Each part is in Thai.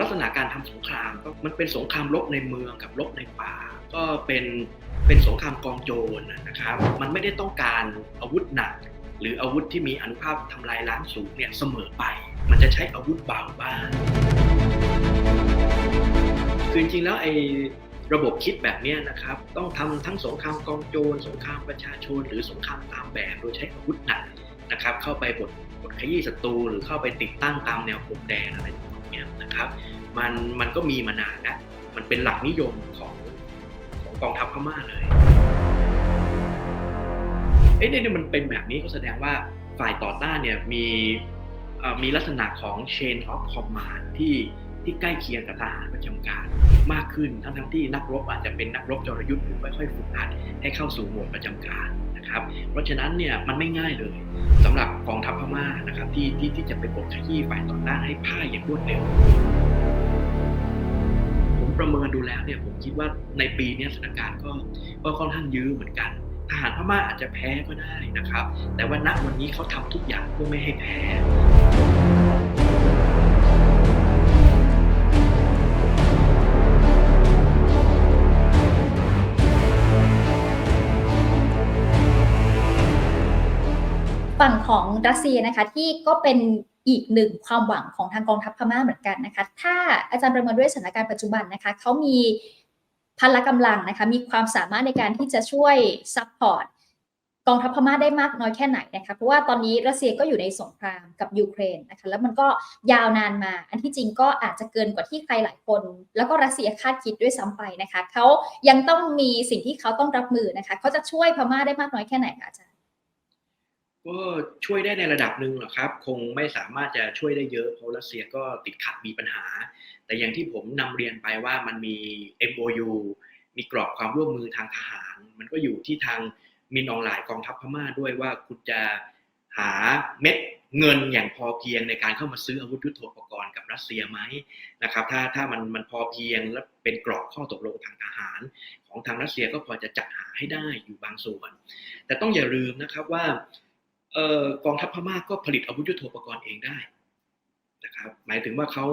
ลักษณะการทำสงครามก็มันเป็นสงครามรบในเมืองกับรบในป่า ก็เป็นเป็นสงครามกองโจรนะครับ มันไม่ได้ต้องการอาวุธหนัก หรืออาวุธที่มีอนุภาพทำลายล้างสูงเนี่ยเสมอไป มันจะใช้อาวุธเบาบ้างคือจริงๆแล้วไอ้ระบบคิดแบบเนี้ยนะครับ ต้องทำทั้งสงครามกองโจรสงครามประชาชน หรือสงครามตามแบบโดยใช้อาวุธหนักนะครับ เข้าไปบดบดขยี้ศัตรูหรือเข้าไปติดตั้งตามแนวปมแดงอะไรอย่างเงี้ย นะครับ มันมันก็มีมานานแล้วมันเป็นหลักนิยมของของกองทัพพม่าเลยเอ๊ะเนี่ยมันเป็นแบบนี้ก็แสดงว่าฝ่ายต่อต้านเนี่ยมีมีลักษณะของ chain of command ที่ที่ใกล้เคียงกับทหารประจำการมากขึ้นทั้งทั้งที่นักรบอาจจะเป็นนักรบจรยุทธ์หรือค่อยๆฝึกหัดให้เข้าสู่หมวดประจำการ นะครับ เพราะฉะนั้นเนี่ยมันไม่ง่ายเลยสำหรับกองทัพพม่านะครับที่ที่ที่จะไปกดขยี้ฝ่ายต่อต้านให้พ่ายอย่างรวดเร็ว ผมประเมินดูแล้วเนี่ยผมคิดว่าในปีนี้สถานการณ์ก็ก็ค่อนข้างยื้อเหมือนกันทหารพม่าอาจจะแพ้ก็ได้นะครับ แต่ว่าณวันนี้เขาทำทุกอย่างเพื่อไม่ให้แพ้ ของรัสเซียนะคะที่ก็เป็นอีกหนึ่งความหวังของทางกองทัพพม่าเหมือนกันนะคะถ้าอาจารย์ประเมินด้วยสถานการณ์ปัจจุบันนะคะเขามีพละกำลังนะคะมีความสามารถในการที่จะช่วยซัพพอร์ตกองทัพพม่าได้มากน้อยแค่ไหนนะคะเพราะว่าตอนนี้รัสเซียก็อยู่ในสงครามกับยูเครนนะคะแล้วมันก็ยาวนานมา อันที่จริงก็อาจจะเกินกว่าที่ใครหลายคน แล้วก็รัสเซียคาดคิดด้วยซ้ำไปนะคะเขายังต้องมีสิ่งที่เขาต้องรับมือนะคะเขาจะช่วยพม่าได้มากน้อยแค่ไหนคะอาจารย์ ก็ช่วยได้ในระดับหนึ่งหรอกครับ คงไม่สามารถจะช่วยได้เยอะเพราะรัสเซียก็ติดขัดมีปัญหา แต่อย่างที่ผมนำเรียนไปว่ามันมี MOU มีกรอบความร่วมมือทางทหาร มันก็อยู่ที่ทางมินออนไลน์กองทัพพม่าด้วยว่าคุณจะหาเม็ดเงินอย่างพอเพียงในการเข้ามาซื้ออาวุธยุทโธปกรณ์กับรัสเซียไหมนะครับ ถ้าถ้ามันมันพอเพียงและเป็นกรอบข้อตกลงทางทหาร ของทางรัสเซียก็พอจะจัดหาให้ได้อยู่บางส่วน แต่ต้องอย่าลืมนะครับว่า กองทัพพม่าก็ผลิตอาวุธยุทโธปกรณ์เองได้นะครับหมายถึงว่าเขา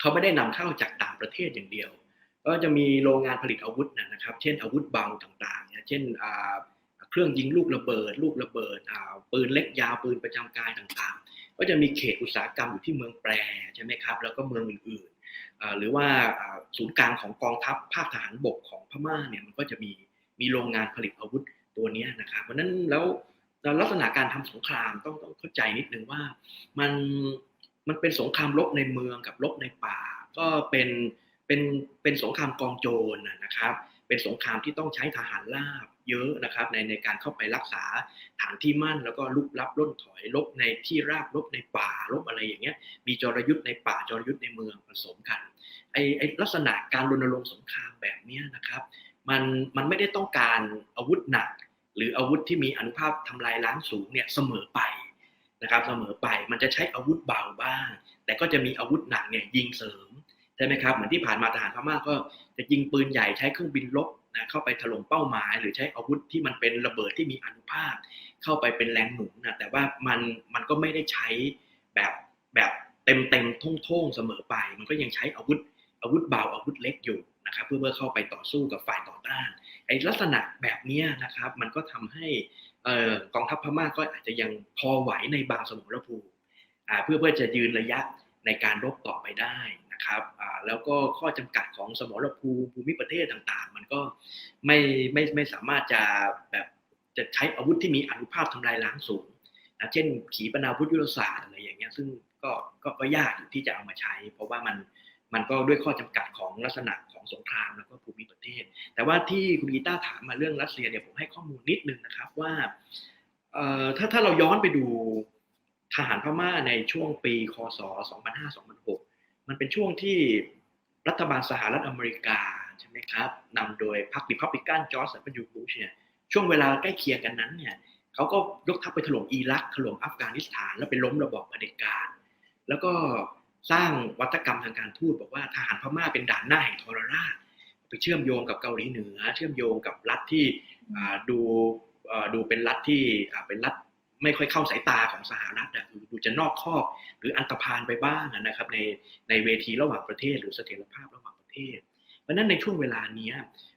เขาไม่ได้นำเข้าจากต่างประเทศอย่างเดียว ก็จะมีโรงงานผลิตอาวุธนะครับ เช่นอาวุธเบาต่างๆ เช่นเครื่องยิงลูกระเบิด ลูกระเบิดปืนเล็กยาวปืนประจำกายต่างๆ ก็จะมีเขตอุตสาหกรรมอยู่ที่เมืองแปรใช่ไหมครับ แล้วก็เมืองอื่นๆหรือว่าศูนย์กลางของกองทัพภาคทหารบกของพม่าเนี่ยมันก็จะมีมีโรงงานผลิตอาวุธตัวนี้นะครับเพราะนั้นแล้ว แล้วลักษณะการทำสงครามต้องต้องเข้าใจนิดนึงว่ามันมันเป็นสงครามรบในเมืองกับรบในป่า ก็เป็นเป็นเป็นสงครามกองโจรนะนะครับ เป็นสงครามที่ต้องใช้ทหารราบเยอะนะครับในในการเข้าไปรักษาฐานที่มั่น แล้วก็ลุกลับล่นถอยลบในที่ราบลบในป่าลบอะไรอย่างเงี้ย มีจรยุทธ์ในป่าจรยุทธ์ในเมืองผสมกันไอไอลักษณะการรณรงค์สงครามแบบเนี้ยนะครับ มันมันไม่ได้ต้องการอาวุธหนัก หรืออาวุธที่มีอนุภาพทำลายล้างสูงเนี่ยเสมอไปนะครับเสมอไปมันจะใช้อาวุธเบาบ้าง แต่ก็จะมีอาวุธหนักเนี่ยยิงเสริมใช่ไหมครับเหมือนที่ผ่านมาทหารพม่าก็จะยิงปืนใหญ่ใช้เครื่องบินลบนะเข้าไปถล่มเป้าหมาย หรือใช้อาวุธที่มันเป็นระเบิดที่มีอนุภาคเข้าไปเป็นแรงหนุนนะแต่ว่ามันมันก็ไม่ได้ใช้แบบแบบเต็มเต็มท่งท่งๆเสมอไป มันก็ยังใช้อาวุธอาวุธเบาอาวุธเล็กอยู่นะครับเพื่อเพื่อเข้าไปต่อสู้กับฝ่ายต่อต้าน ไอ้ลักษณะแบบนี้นะครับ มันก็ทำให้กองทัพพม่าก็อาจจะยังพอไหวในบางสมรภูมิเพื่อเพื่อจะยืนระยะในการรบต่อไปได้นะครับแล้วก็ข้อจำกัดของสมรภูมิภูมิประเทศต่างๆ มันก็ไม่ไม่ไม่สามารถจะแบบจะใช้อาวุธที่มีอนุภาพทำลายล้างสูงนะเช่นขีปนาวุธยุทธศาสตร์อะไรอย่างเงี้ยซึ่งก็ก็ก็ยากที่จะเอามาใช้ เพราะว่ามัน มันก็ด้วยข้อจำกัดของลักษณะของสงครามแล้วก็ภูมิประเทศ แต่ว่าที่คุณกีตาถามมาเรื่องรัสเซียเนี่ยผมให้ข้อมูลนิดนึงนะครับว่าถ้าถ้าเราย้อนไปดูทหารพม่าในช่วงปีคศ2005-2006 มันเป็นช่วงที่รัฐบาลสหรัฐอเมริกาใช่ไหมครับนำโดยพรรคริพับลิกันจอร์จสันยูบูชเนี่ยช่วงเวลาใกล้เคียงกันนั้นเนี่ยเขาก็ยกทัพไปถล่มอิรักถล่มอัฟกานิสถาน แล้วไปล้มระบอบเผด็จการ แล้วก็ สร้างวัฒกรรมทางการทูตบอกว่าทหารพม่าเป็นด่านหน้าแห่งทรราชไปเชื่อมโยงกับเกาหลีเหนือ เชื่อมโยงกับรัฐที่ดูดูเป็นรัฐที่เป็นรัฐไม่ค่อยเข้าสายตาของสหรัฐอะดูจะนอกคอกหรืออันตรพานไปบ้างนะครับในในเวทีระหว่างประเทศ หรือเสถียรภาพระหว่างประเทศ เพราะนั้นในช่วงเวลานี้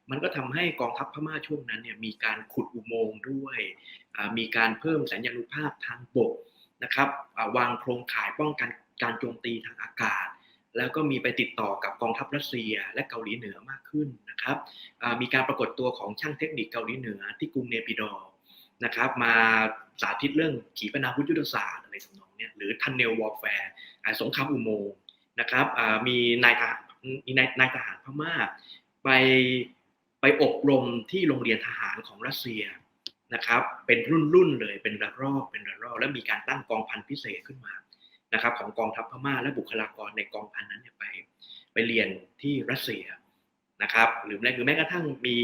มันก็ทำให้กองทัพพม่าช่วงนั้นเนี่ยมีการขุดอุโมงค์ด้วยมีการเพิ่มสัญญานุภาพทางบกนะครับวางโครงข่ายป้องกัน การโจมตีทางอากาศ แล้วก็มีไปติดต่อกับกองทัพรัสเซียและเกาหลีเหนือมากขึ้นนะครับมีการปรากฏตัวของช่างเทคนิคเกาหลีเหนือที่กรุงเนปิดอร์นะครับมาสาธิตเรื่องขีปนาวุธยุทธศาสตร์อะไรสำนองเนี่ยหรือทันเนลวอลแฟร์สงครามอุโมงค์นะครับมีนายทหารมีนายนายทหารพม่าไปไปอบรมที่โรงเรียนทหารของรัสเซียนะครับ เป็นรุ่นรุ่นๆเลยเป็นระลอกเป็นระลอกแล้วมีการตั้งกองพันพิเศษขึ้นมา นะครับของกองทัพพม่าและบุคลากรในกองพันนั้นเนี่ยไป ไปเรียนที่รัสเซียนะครับ หรือแม้หรือแม้กระทั่งมี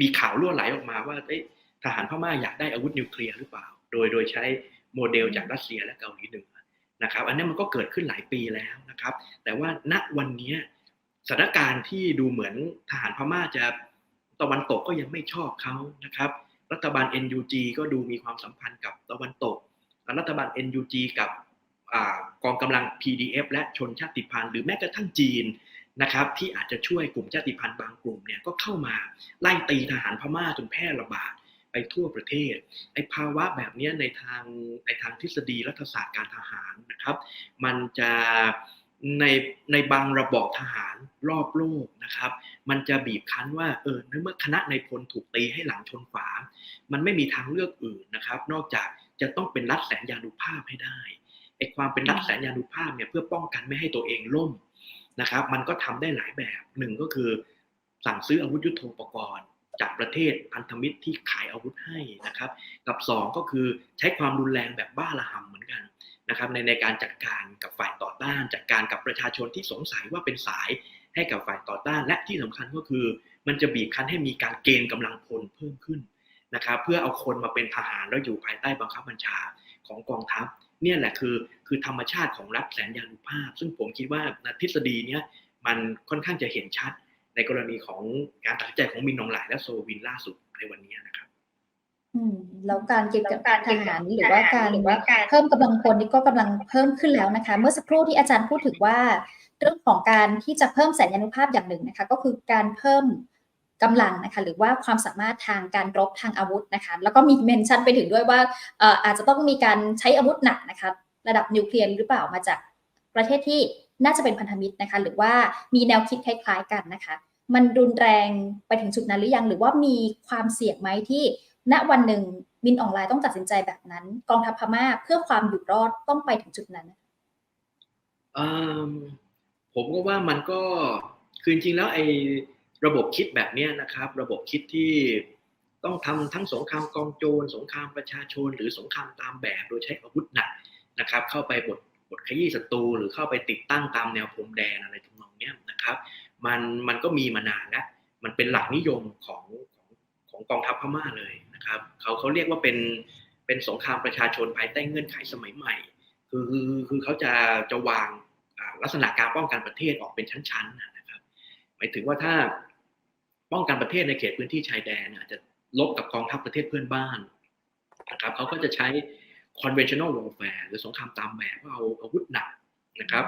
มีข่าวรั่วไหลออกมาว่าเอ๊ะทหารพม่าอยากได้อาวุธนิวเคลียร์หรือเปล่า โดยโดยใช้โมเดลจากรัสเซียและเกาหลีเหนือนะครับ อันนี้มันก็เกิดขึ้นหลายปีแล้วนะครับ แต่ว่าณวันนี้สถานการณ์ที่ดูเหมือนทหารพม่าจะตะวันตกก็ยังไม่ชอบเขานะครับ รัฐบาล NUG ก็ดูมีความสัมพันธ์กับตะวันตก รัฐบาล NUG กับ กองกำลัง PDF และชนชาติพันธุ์หรือแม้กระทั่งจีนนะครับที่อาจจะช่วยกลุ่มชาติพันธุ์บางกลุ่มเนี่ยก็เข้ามาไล่ตีทหารพม่าจนแพร่ระบาดไปทั่วประเทศไอ้ภาวะแบบนี้ในทางในทางทฤษฎีรัฐศาสตร์การทหารนะครับ มันจะในในบางระบอบทหารรอบโลกนะครับ มันจะบีบคั้นว่าเออเมื่อคณะในพลถูกตีให้หลังชนฝา มันไม่มีทางเลือกอื่นนะครับ นอกจากจะต้องเป็นรัฐแสนยานุภาพให้ได้ ไอ้ความเป็นรัฐแสนยานุภาพเนี่ยเพื่อป้องกันไม่ให้ตัวเองล่มนะครับ มันก็ทำได้หลายแบบหนึ่งก็คือสั่งซื้ออาวุธยุโทโธปกรณ์ จากประเทศพันธมิตรที่ขายอาวุธให้นะครับ กับสองก็คือใช้ความรุนแรงแบบบ้าระห่ำเหมือนกันนะครับในในการจัดการกับฝ่ายต่อต้าน จัดการกับประชาชนที่สงสัยว่าเป็นสายให้กับฝ่ายต่อต้าน และที่สำคัญก็คือ มันจะบีบคั้นให้มีการเกณฑ์กำลังพลเพิ่มขึ้นนะครับ เพื่อเอาคนมาเป็นทหารแล้วอยู่ภายใต้บังคับบัญชาของกองทัพ เนี่ยแหละคือคือธรรมชาติของรัฐแสนยานุภาพ ซึ่งผมคิดว่าทฤษฎีเนี้ยมันค่อนข้างจะเห็นชัดในกรณีของการตัดสินใจของมินนองหลายและโซวินล่าสุดในวันนี้นะครับอืมแล้วการเก็บกับการทเก็บหารกับหรือว่าการหรือว่าการเพิ่มกำลังพลนี่ก็กำลังเพิ่มขึ้นแล้วนะคะ เมื่อสักครู่ที่อาจารย์พูดถึงว่า เรื่องของการที่จะเพิ่มแสนยานุภาพอย่างหนึ่งนะคะ ก็คือการเพิ่ม กำลังนะคะหรือว่าความสามารถทางการรบทางอาวุธนะคะแล้วก็มีเมนชั่นไปถึงด้วยว่าอาจจะต้องมีการใช้อาวุธหนักนะคะระดับนิวเคลียร์หรือเปล่ามาจากประเทศที่น่าจะเป็นพันธมิตรนะคะหรือว่ามีแนวคิดคล้าย ๆ กันนะคะมันรุนแรงไปถึงจุดนั้นหรือยัง หรือว่ามีความเสี่ยงไหมที่ ณวันหนึ่งมินออนไลน์ต้องตัดสินใจแบบนั้น กองทัพพม่าเพื่อความอยู่รอดต้องไปถึงจุดนั้นผมก็ว่ามันก็คือจริงแล้วไอ้ ระบบคิดแบบนี้นะครับ ระบบคิดที่ต้องทำทั้งสงครามกองโจรสงครามประชาชน หรือสงครามตามแบบโดยใช้อาวุธหนักนะครับ เข้าไปบดบดขยี้ศัตรูหรือเข้าไปติดตั้งตามแนวพรมแดนอะไรทำนองนี้นะครับ มันมันก็มีมานานแล้วมันเป็นหลักนิยมของของของกองทัพพม่าเลยนะครับเขาเขาเรียกว่าเป็นเป็นสงครามประชาชนภายใต้เงื่อนไขสมัยใหม่คือคือคือเขาจะจะวางลักษณะการป้องกันประเทศออกเป็นชั้นๆนะครับ หมายถึงว่าถ้า ป้องกันประเทศในเขตพื้นที่ชายแดนอาจจะลบกับกองทัพประเทศเพื่อนบ้านนะครับเขาก็จะใช้ conventional warfare หรือสงครามตามแบบว่าเอาอาวุธหนักนะครับ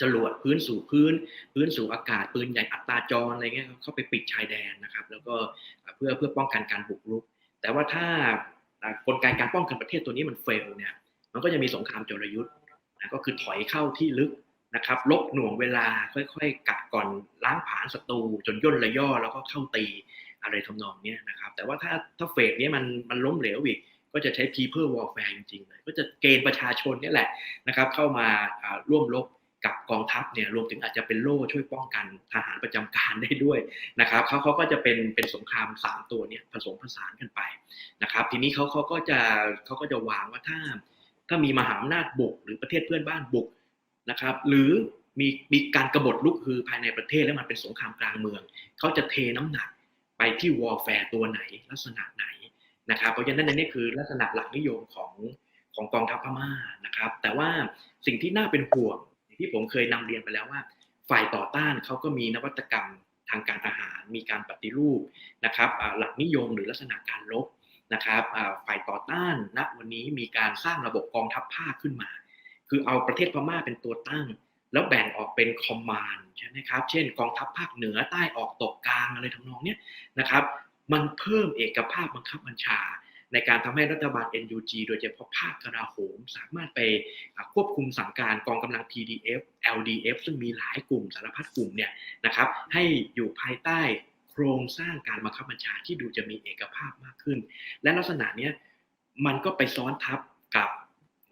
จรวดพื้นสู่พื้น พื้นสู่อากาศปืนใหญ่อัตราจรอะไรเงี้ยเข้าไปปิดชายแดนนะครับ แล้วก็เพื่อเพื่อป้องกันการบุกรุก แต่ว่าถ้ากลไกการป้องกันประเทศตัวนี้มันเฟลเนี่ยมันก็จะมีสงครามจรยุทธ์ก็คือถอยเข้าที่ลึก นะครับลบหน่วงเวลาค่อยๆ กัดก่อนล้างผาญศัตรูจนย่นระย่อแล้วก็เข้าตีอะไรทำนองนี้นะครับแต่ว่าถ้าถ้าเฟสเนี้ยมันมันล้มเหลวอีกก็จะใช้ people warfare จริงๆเลยก็จะเกณฑ์ประชาชนนี่แหละนะครับเข้ามาร่วมรบกับกองทัพเนี่ยรวมถึงอาจจะเป็นโล่ช่วยป้องกันทหารประจำการได้ด้วยนะครับเขาเขาก็จะเป็นเป็นสงครามสามตัวเนี่ยผสมผสานกันไปนะครับทีนี้เขาเขาก็จะเขาก็จะวางว่าถ้าถ้ามีมหาอำนาจบุก หรือประเทศเพื่อนบ้านบุก นะครับ หรือมีมีการกบฏลุกคือภายในประเทศแล้วมันเป็นสงครามกลางเมือง เขาจะเทน้ำหนักไปที่วอลแฟร์ตัวไหนลักษณะไหนนะครับเพราะฉะนั้นนี่คือลักษณะหลักนิยมของของกองทัพพม่านะครับ แต่ว่าสิ่งที่น่าเป็นห่วงที่ผมเคยนำเรียนไปแล้วว่า ฝ่ายต่อต้านเขาก็มีนวัตกรรมทางการทหาร มีการปฏิรูปนะครับหลักนิยมหรือลักษณะการลบนะครับฝ่ายต่อต้านณวันนี้มีการสร้างระบบกองทัพภาคขึ้นมา คือเอาประเทศพม่าเป็นตัวตั้ง แล้วแบ่งออกเป็นคอมมานด์ใช่ไหมครับ เช่น กองทัพภาคเหนือใต้ออกตกกลางอะไรทำนองเนี้ยนะครับ มันเพิ่มเอกภาพบังคับบัญชา ในการทำให้รัฐบาล NUG โดยเฉพาะภาคกลาโหม สามารถไปควบคุมสั่งการกองกำลัง PDF LDF ซึ่งมีหลายกลุ่มสารพัดกลุ่มเนี่ยนะครับ ให้อยู่ภายใต้โครงสร้างการบังคับบัญชาที่ดูจะมีเอกภาพมากขึ้น และลักษณะเนี้ยมันก็ไปซ้อนทับกับ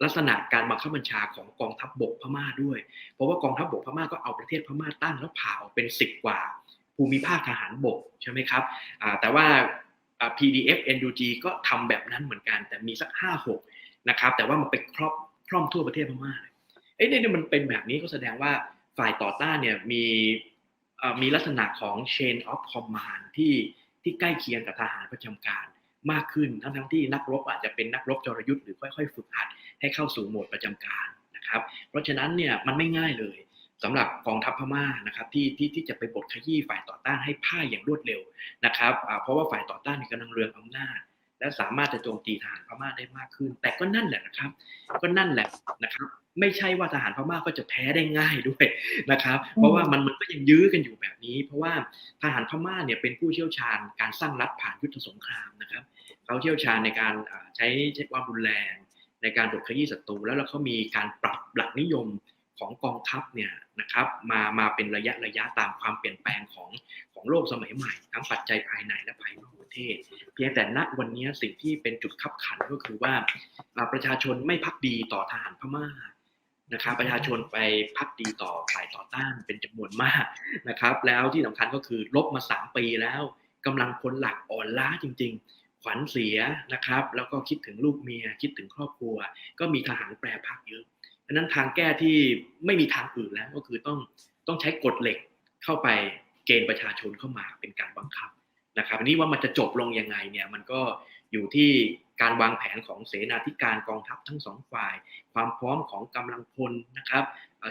ลักษณะการบังคับบัญชาของกองทัพบบกพม่าด้วย เพราะว่ากองทัพบบกพม่าก็เอาประเทศพม่าตั้งแล้วผ่าออกเป็นสิบกว่า ภูมิภาคทหารบกใช่ไหมครับแต่ว่า PDF NUG ก็ทำแบบนั้นเหมือนกัน แต่มีสักห้าหกนะครับแต่ว่ามันไปครอบครอบทั่วประเทศพม่าเลยเอ้ยเนี่ยมันเป็นแบบนี้ก็แสดงว่าฝ่ายต่อต้านเนี่ยมีมีลักษณะของ chain of command ที่ที่ใกล้เคียงกับทหารประจำการ มากขึ้นทั้งทั้งที่นักรบอาจจะเป็นนักรบจรยุทธ์หรือค่อยๆ ฝึกหัดให้เข้าสู่โหมดประจำการนะครับ เพราะฉะนั้นเนี่ยมันไม่ง่ายเลยสำหรับกองทัพพม่านะครับที่ที่ที่จะไปบดขยี้ฝ่ายต่อต้านให้พ่ายอย่างรวดเร็วนะครับเพราะว่าฝ่ายต่อต้านมีกำลังเรืองอำนาจ และสามารถจะโจมตีทหารพม่าได้มากขึ้น แต่ก็นั่นแหละนะครับ ก็นั่นแหละนะครับ ไม่ใช่ว่าทหารพม่าก็จะแพ้ได้ง่ายด้วยนะครับ เพราะว่ามันมันก็ยังยื้อกันอยู่แบบนี้ เพราะว่าทหารพม่าเนี่ยเป็นผู้เชี่ยวชาญการสร้างรัฐผ่านยุทธสงครามนะครับเขาเชี่ยวชาญในการอ่าใช้ใช้ความรุนแรงในการบดขยี้ศัตรูแล้วเขามีการปรับหลักนิยม ของกองทัพเนี่ยนะครับมามาเป็นระยะระยะตามความเปลี่ยนแปลงของของโลกสมัยใหม่ ทั้งปัจจัยภายในและภายนอกประเทศ เพียงแต่ณวันนี้สิ่งที่เป็นจุดขับขันก็คือว่าประชาชนไม่พักดีต่อทหารพม่านะครับประชาชนไปพักดีต่อฝ่ายต่อต้านเป็นจำนวนมากนะครับ แล้วที่สำคัญก็คือลบมาสามปีแล้วกำลังพลหลักอ่อนล้าจริง ๆ ขวัญเสียนะครับ แล้วก็คิดถึงลูกเมียคิดถึงครอบครัว ก็มีทหารแปรพักเยอะ ดังนั้นทางแก้ที่ไม่มีทางอื่นแล้วก็คือต้องต้องใช้กฎเหล็กเข้าไปเกณฑ์ประชาชนเข้ามาเป็นการบังคับนะครับอันนี้ว่ามันจะจบลงยังไงเนี่ยมันก็อยู่ที่การวางแผนของเสนาธิการกองทัพทั้งสองฝ่าย ความพร้อมของกำลังพลนะครับ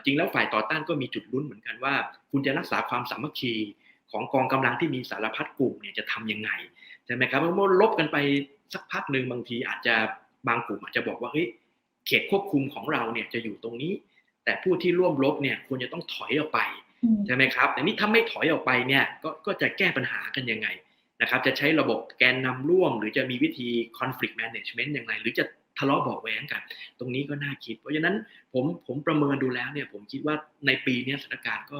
จริงแล้วฝ่ายต่อต้านก็มีจุดลุ้นเหมือนกันว่า คุณจะรักษาความสามัคคีของกองกำลังที่มีสารพัดกลุ่มเนี่ยจะทำยังไงใช่ไหมครับเมื่อลบกันไปสักพักหนึ่งบางทีอาจจะบางกลุ่มอาจจะบอกว่าเฮ้ย เขตควบคุมของเราเนี่ยจะอยู่ตรงนี้ แต่ผู้ที่ร่วมรบเนี่ยควรจะต้องถอยออกไปอืมใช่ไหมครับแต่นี่ถ้าไม่ถอยออกไปเนี่ยก็ก็จะแก้ปัญหากันยังไงนะครับจะใช้ระบบแกนนำร่วม หรือจะมีวิธี conflict management อย่างไร หรือจะทะเลาะเบาะแว้งกัน ตรงนี้ก็น่าคิด เพราะฉะนั้นผมผมประเมินดูแล้วเนี่ยผมคิดว่าในปีเนี้ยสถานการณ์ก็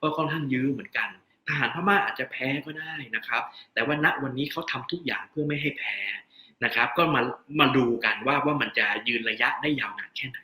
ก็ค่อนข้างยื้อเหมือนกัน ทหารพม่าอาจจะแพ้ก็ได้นะครับ แต่ว่าณวันนี้เขาทำทุกอย่างเพื่อไม่ให้แพ้ นะครับ ก็มามาดูกันว่าว่ามันจะยืนระยะได้ยาวนานแค่ไหน